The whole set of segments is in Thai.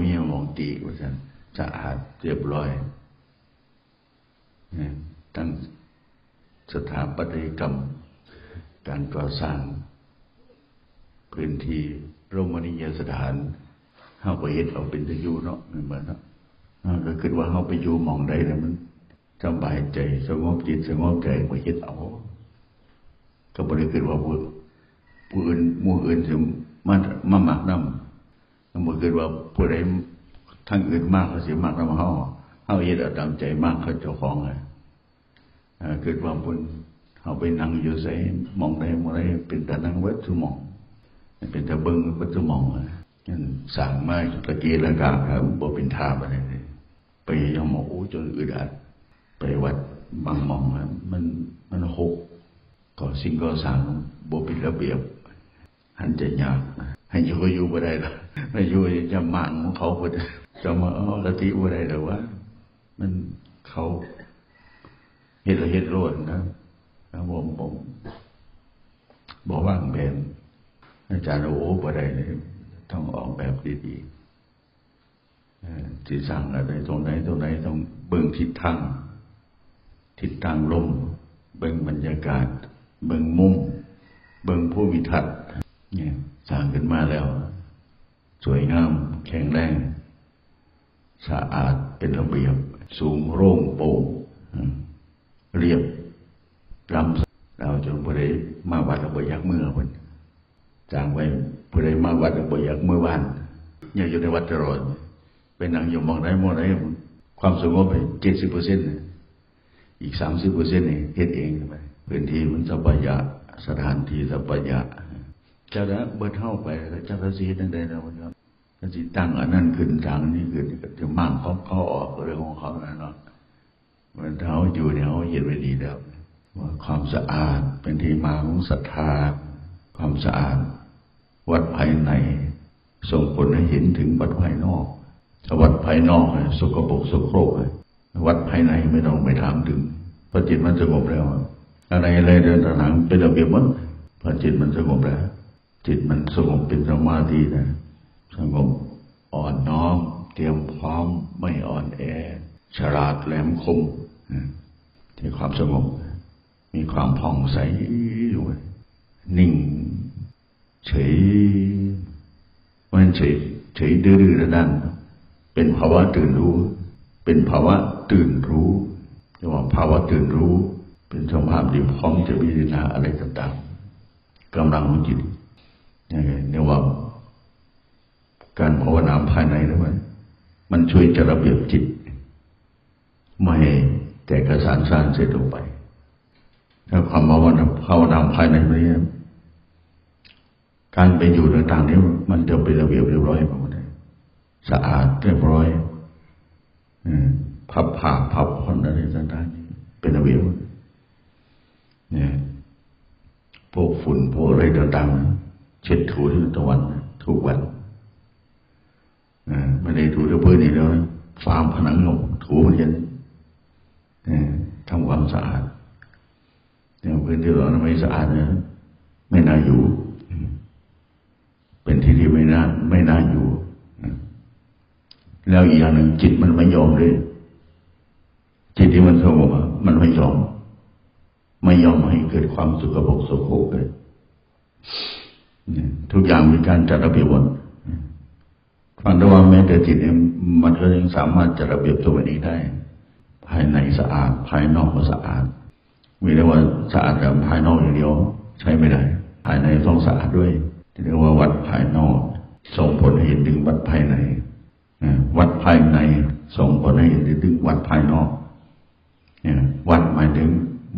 มีหมองตีว่าฉันสะอาดเรียบร้อยตั้งสถาปัตยกรรม การก่อสร้าง พื้นที่โรมณียสถานเฮาไปเห็นเอาเป็นตะยูเนาะเหมือนเนาะก็คิดว่าเฮาไปอยู่มองใดแล้วมันสบายใจสงบจิตสงบใจไปเฮ็ดเอา ก็บ่ได้คิดว่าผู้ผู้อื่นมู่อื่นสิมามามักนำ บ่คิดว่าผู้ใดทางอื่นมากเขาสิมักนำเฮาเฮาเฮ็ดเอาตามใจมากเขาเจ้าของอะเอ่อคิดว่าเพิ่นเฮาไปนั่งอยู่ไสหมองใดหม่องใดเป็นแตานั่งเบิดซุมอง เป็นแตะเบิงเบิดซุมองอะนั่นสร้างมาตะกี้ละกาครับบ่เป็นท่าปานใดเลยไปยังหมอโอ้จนอึดอัด ไปวัดบางมองมันมันหกก็สิ่งก็สร้างบ่เป็นระเบียบหันจะยาก ให้อยู่ก็อยู่บ่ได้ล่ะให้อยู่จะมางของเขาบ่ได้จะมาเอาละติบ่ได้แล้วว่า มันเขาเฮ็ดเฮ็ดโลดนะครับผมผมบ่วางแผนอาจารย์โอ้บ่ได้เลยต้องออกแบบดีๆที่สร้างอะไรตรงไหนตรงไหนต้องเบิ่งทิศทางทิศทางลม เบิ่งบรรยากาศ เบิ่งมุม เบิ่งผู้วิทัศน์เนี่ย สร้างขึ้นมาแล้ว สวยงามแข็งแรง สะอาดเป็นระเบียบ สูงโร่งโปร่งเรียบรำเราจนผู้ใดมาวัดเราบ่ยกเมื่อเพิ่นจางไว้ผู้ใดมาวัดเราบ่ยกเมื่อวานอยากอยู่ในวัดตลอดไปนั่งอยู่มองได้มองได้ความสงบไปเจ็ดสิบเปอร์เซ็นต์อีกสามสิบเปอร์เซ็นต์นี่เฮ็ดเองไปพื้นที่มันสัปยะสถานที่สัปยะ จ้าละเบิดเท่าไปแล้วเจ้าละสีเฮ็ดจังไดเนาะมันก็ก็สิตั้งอันนั้นขึ้นทางนี้ขึ้นจะมั่งเขาเขาออกเรื่องของเขานั่นเนาะมันเท้าอยู่เนี่ยเขาเห็นไว้ดีแล้วว่าความสะอาดเป็นที่มาของศรัทธา ความสะอาด วัดภายในส่งผลให้เห็นถึงวัดภายนอกถ้าวัดภายนอกสกปรกสกโครกเนี่ยวัดภายในไม่ต้องไปถามถึงพระจิตมันสงบแล้ว อะไรอะไรเดินทางเป็นระเบียบหมดเพระจิตมันสงบแล้ว จิตมันสงบเป็นสมาธินะสงบอ่อนน้อม เตรียมพร้อมไม่อ่อนแอ ฉลาดแหลมคมที่ความสงบ มีความผ่องใสอยู่นิ่ง เฉยมันเฉยเฉยดื้อๆด้านเป็นภาวะตื่นรู้ เป็นภาวะตื่นรู้เรียกว่าภาวะตื่นรู้ เป็นสภาพที่พร้อมจะพิจารณาอะไรต่างๆกำลังของจิต เรียกว่าการภาวนาภายในนะมันมันช่วยจะระเบียบจิต ไม่ให้แตกกระสานสานเสร็จลงไปถ้าความภาวนาภาวนาภายในนี้การไปอยู่ต่างๆนี้มันจะเป็นระเบียบเรียบร้อยหมดเลยสะอาดเรียบร้อยพับผ้าพับผ่อนอะไรต่างๆเป็นระเบียบเนี่ยพวกฝุ่นพวกอะไรต่างๆ เช็ดถูทุกวันทุกวันไม่ได้ถูแต่พื้นนี่แล้วฟาร์มผนังลงถูมันเย็นทำความสะอาดเนี่ยพื้นที่เราไม่สะอาดนะไม่น่าอยู่ เป็นที่ที่ไม่น่าไม่น่าอยู่ แล้วอีกอย่างหนึ่งจิตมันไม่ยอมเลยจิตที่มันสงบมันไม่ยอม ไม่ยอมให้เกิดความสุขภพสุขโขเลย ทุกอย่างมีการจัดระเบียบหมดฟังได้ว่าแม้แต่จิตเนี่ยมันก็ยังสามารถจัดระเบียบตัวเองได้ ภายในสะอาด ภายนอกก็สะอาด มีแต่ว่าสะอาดแต่ภายนอกอย่างเดียว ใช้ไม่ได้ ภายในต้องสะอาดด้วยเรียกว่าวัดภายนอก ส่งผลให้เห็นถึงวัดภายในวัดภายในส่งผลให้เห็นถึงวัดภายนอกวัดหมายถึง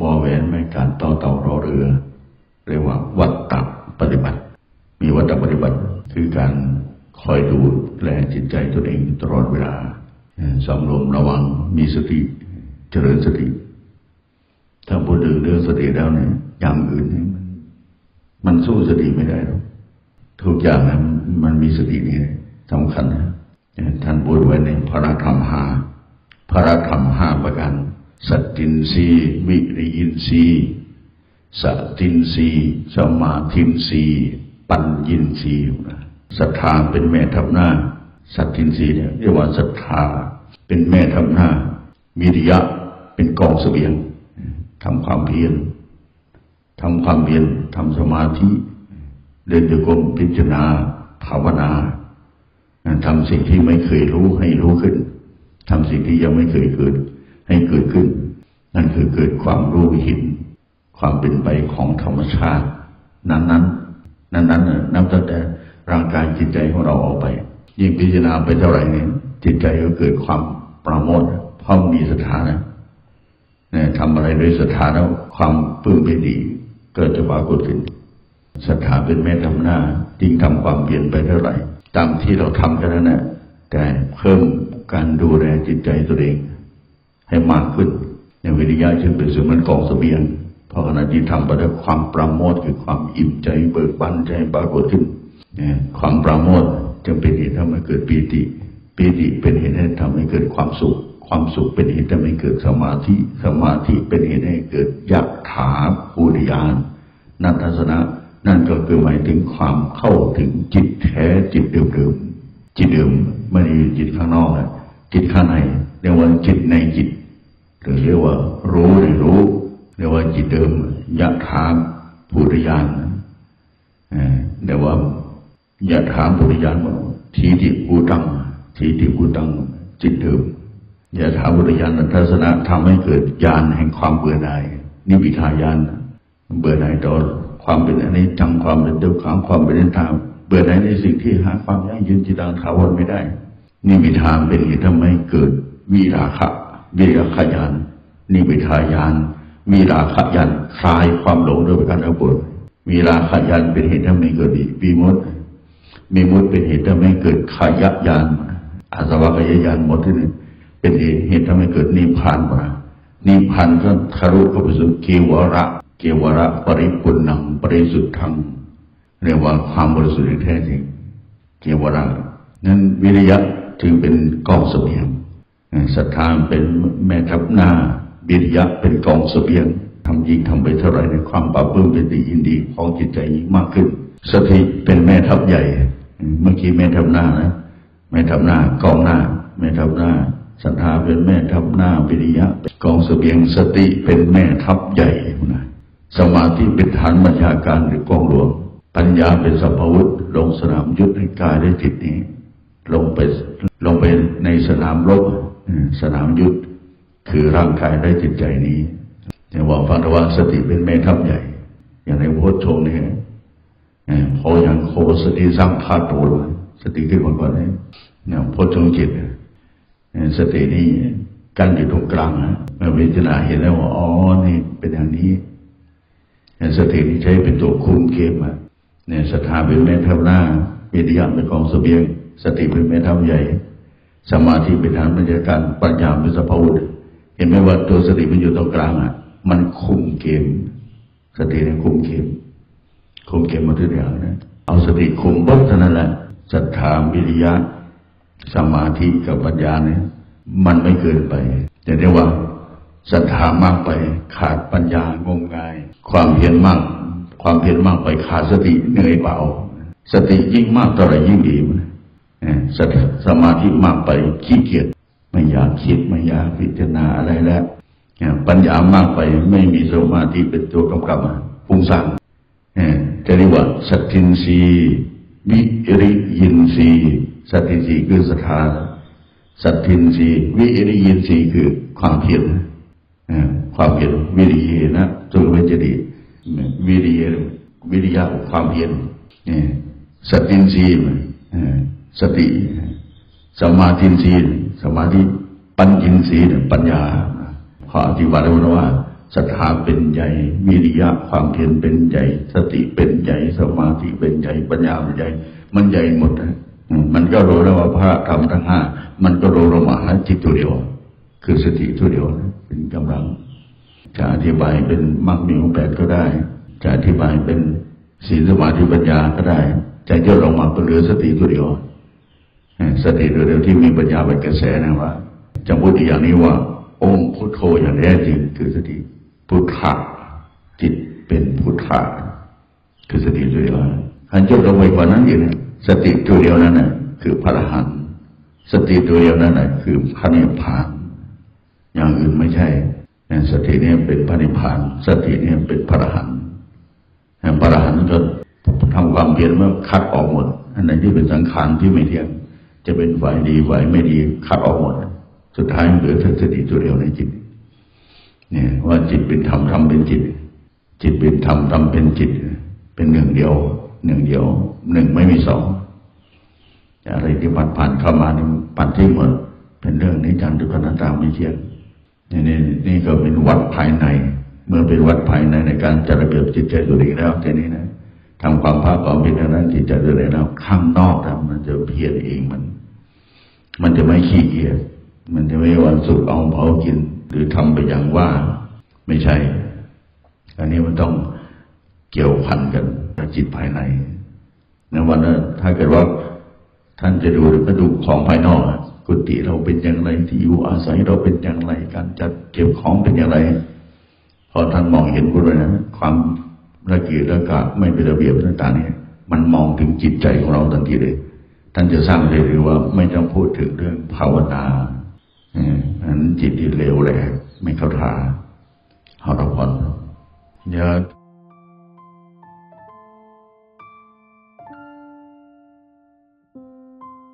บ่อแหวนไม่การต่อเต่ารอเรือ เรียกว่าวัดตักปฏิบัติ มีวัตักปฏิบัติ คือการคอยดูแลจิตใจตัวเองตลอดเวลาสำรวมระวังมีสติเจริญสติ ถ้าพูดถึงเรื่องสติแล้วเนี่ยอย่างอื่นมันมันสู้สติไม่ได้หรอกทุกอย่างนะมันมีสตินี่สำคัญนะท่านพูดไว้ในพระธรรมหาพระธรรมห้าประการสัตตินรีวิริยินรีสตินรีสมาธินรี ปัญญินรีศรัทธาเป็นแม่ทับหน้า สัตทินรีเนี่ยเรียกว่าศรัทธาเป็นแม่ทำหน้าวิริยะเป็นกองเสบียงทำความเพียรทำความเพียรทำสมาธิเดินโยกมพิจารณาภาวนาทำสิ่งที่ไม่เคยรู้ให้รู้ขึ้นทำสิ่งที่ยังไม่เคยเกิด ให้เกิดขึ้น นั่นคือเกิดความรู้เห็น ความเป็นไปของธรรมชาติ นั้นนั้ นั้นนั้นนับตั้งแต่ร่างกายจิตใจของเราออกไป ยิ่งพิจารณาไปเท่าไหร่เนี่ยจิตใจก็เกิดความประโมทเพราะมีสถานะเนี่ยทำอะไรด้วยสถานะความปลื้มปิติเกิดจะปรากฏขึ้นศรัทธาเป็นแม่ทำหน้ายิ่งทำความเปลี่ยนไปเท่าไหร่ ตามที่เราทำกันนั้นนะแต่เพิ่มการดูแลจิตใจตัวเอง ให้มากขึ้นในวิริยะจึงเป็นสมันกองเสบียง เพราะขณะที่ทำไปด้วยความประโมทคือความอิ่มใจเบิกบานใจปรากฏขึ้นความประโมทจึงเป็นเหตุทำให้เกิดปีติปีติเป็นเหตุให้ทำให้เกิดความสุข ความสุขเป็นเหตุทำให้เกิดสมาธิ สมาธิเป็นเหตุให้เกิดยักถาภูริยานนันทสนะนั่นก็คือหมายถึงความเข้าถึงจิตแท้จิตเดิมๆจิตเดิมไม่ได้จิตข้างนอกจิตข้างในเรียกว่าจิตในจิตหรือเรียกว่ารู้ในรู้ เรียกว่าจิตเดิมยะถาภูริยานเรียกว่ายะถาภูริยานว่าทีติปูตังทีติปูตังจิตเดิมยะถาภูริยานทัศนะทำให้เกิดญาณแห่งความเบื่อหน่ายนิพิทายานเบื่อหน่ายต่อความเป็นอันนี้จังความเป็นทุกขังความเป็นนิทานเบื่อหน่ายในสิ่งที่หาความยั่งยืนจิตังถาวรไม่ได้นี่มีทางเป็นเหตุทำให้เกิดวิราคะวิราขยานนิพิทายาน มีราขยันคลายความหลงโดยประการทั้งปวงมีราขยันเป็นเหตุทำให้เกิดวิมุตมีมุตเป็นเหตุทำให้เกิดขยะยานอาสวะขยะยานหมดที่นี่เป็นเหตุทำให้เกิดนิพพานมานิพพานก็ทะลุเข้าไปสู่เกวระ เกวระปริปุณังปริสุทธังเรียกว่าความบริสุทธิ์แท้จริงเกวระนั้นวิริยะจึงเป็นกองเสบียงศรัทธาเป็นแม่ทัพหน้า บิริยะเป็นกองสเสบียงทำยิ่งทำไปเท่าไรในความปราบปลื้มเป็นดียินดีของจิตใจยิ่งมากขึ้น สติเป็นแม่ทัพใหญ่ เมื่อกี้แม่ทัพหน้านะแม่ทัพหน้ากองหน้า แม่ทัพหน้าศรัทธาเป็นแม่ทัพหน้าบิริยะกองสเสบียงสติเป็นแม่ทัพใหญ่นะสมาธิเป็นฐานบัญชาการหรือกองหลวง ปัญญาเป็นสัพพุทธลงสนามยุทธให้กายได้จิตนี้ ลงไปลงไปในสนามรบสนามยุทธ คือร่างกายและจิตใจนี้อย่างว่าฟังว่าสติเป็นแม่ทัพใหญ่ อย่างในพุทธชงนี่พออย่างโคสติสร้างพาตัวสติขึ้นมาก่อนนี้เนี่ยพุทธชงจิตสตินี้กันอยู่ตรงกลางนะเมื่อวิจารณาเห็นแล้วว่าอ๋อนี่เป็นอย่างนี้สตินี้ใช้เป็นตัวคุมเกมอะเนี่ยศรัทธาเป็นแม่ทัพหน้าวิทยาเป็นกองเสบียง สติเป็นแม่ทัพใหญ่ สมาธิเป็นฐานบรรยากาศปัญญาเป็นสภาวุธ เห็นไหมว่าตัวสติมันอยู่ตรงกลางอะ มันคุมเกม สติเนี่ยคุมเกม คุมเกมมาทุกอย่างนะ เอาสติคุมปุ๊บเท่านั้นแหละศรัทธาวิริยะ สมาธิกับปัญญาเนี่ย มันไม่เกินไป แต่เรียกว่าศรัทธามากไปขาดปัญญางมงาย ความเพียรมาก ความเพียรมากไปขาดสติเหนื่อยเบาสติยิ่งมากเท่าไรยิ่งดีสมาธิมากไปขี้เกียจ ไม่อยากคิดไม่อยากพิจารณาอะไรแล้วปัญญามากไปไม่มีสมาธิเป็นตัวกำกับฟุ้งซ่านจะเรียกว่าสัตทินรีวิริยินรีสัตทินรีคือศรัทธาสัตทินรีวิริยินรีคือความเพียรความเพียรวิริยนะจงเวจดีวิริยวิริยะความเพียรสัตทินรีสติสมาธินรี สมาธิปัญญินสีปัญญาขออธิบายไว้ว่าศรัทธาเป็นใหญ่วิริยะความเพียรเป็นใหญ่สติเป็นใหญ่สมาธิเป็นใหญ่ปัญญาเป็นใหญ่มันใหญ่หมดนะมันก็รู้แล้วว่าพระธรรมทั้งห้ามันก็รู้ลงมาจิตตัวเดียว คือสติตัวเดียวเป็นกำลัง จะอธิบายเป็นมรรคมีองแปดก็ได้ จะอธิบายเป็นศีลสมาธิปัญญาก็ได้จะย่อลงมาเป็นเหลือสติตัวเดียว สติเร็วๆที่มีปัญญาเป็นกระแสนะว่าจะพูดอย่างนี้ว่า องค์พุทโธอย่างแท้จริงคือสติพุทธะจิตเป็นพุทธะคือสติตัวเดียวขันจบลงไปกว่านั้นอีกนะสติตัวเดียวนั้นน่ะคือพระอรหันต์สติตัวเดียวนั่นแหละคือพระนิพพานอย่างอื่นไม่ใช่สติเนี่ยเป็นพระนิพพาน สติเนี่ยเป็นพระอรหันต์พระอรหันต์ก็ทำความเพียรเมื่อคัดออกหมด อันไหนที่เป็นสังขารที่ไม่เที่ยง จะเป็นฝ่ายดีฝ่ายไม่ดีคัดออกหมด สุดท้ายเหลือสติตัวเดียวในจิต เนี่ย ว่าจิตเป็นธรรมธรรมเป็นจิต จิตเป็นธรรมธรรมเป็นจิต เป็นหนึ่งเดียว หนึ่งเดียว หนึ่งไม่มีสองอะไรที่ผ่านผ่านเข้ามานี่ปัดที่หมด เป็นเรื่องนี้จังทุกขณะตามไม่เที่ยงนี่นี่นี่ก็เป็นวัดภายใน เมื่อเป็นวัดภายในในการจัดระเบียบจิตใจตัวเองแล้วทีนี้นะ ทำความภาคความเพียรนั้นจิตใจตัวเองแล้วข้างนอกนะมันจะเพียรเองมัน มันจะไม่ขี้เกียจมันจะไม่วันสุกเอาเผากิน หรือทำไปอย่างว่าไม่ใช่ อันนี้มันต้องเกี่ยวพันกันกับจิตภายในในวันนั้นถ้าเกิดว่าท่านจะดูก็ดูของภายนอกกุฏิเราเป็นอย่างไรที่อยู่อาศัยเราเป็นอย่างไร การจัดเก็บของเป็นอย่างไร พอท่านมองเห็นคุณเลยนะความ กียจระกะไม่เป็นระเบียบต่างๆนี่มันมองถึงจิตใจของเราทันทีเลย ท่านจะสร้างเลยหรือว่าไม่ต้องพูดถึงเรื่องภาวนาอืมนั้นจิตที่เลวแหลกไม่เข้าท่าเอาละพรเดี๋ยะ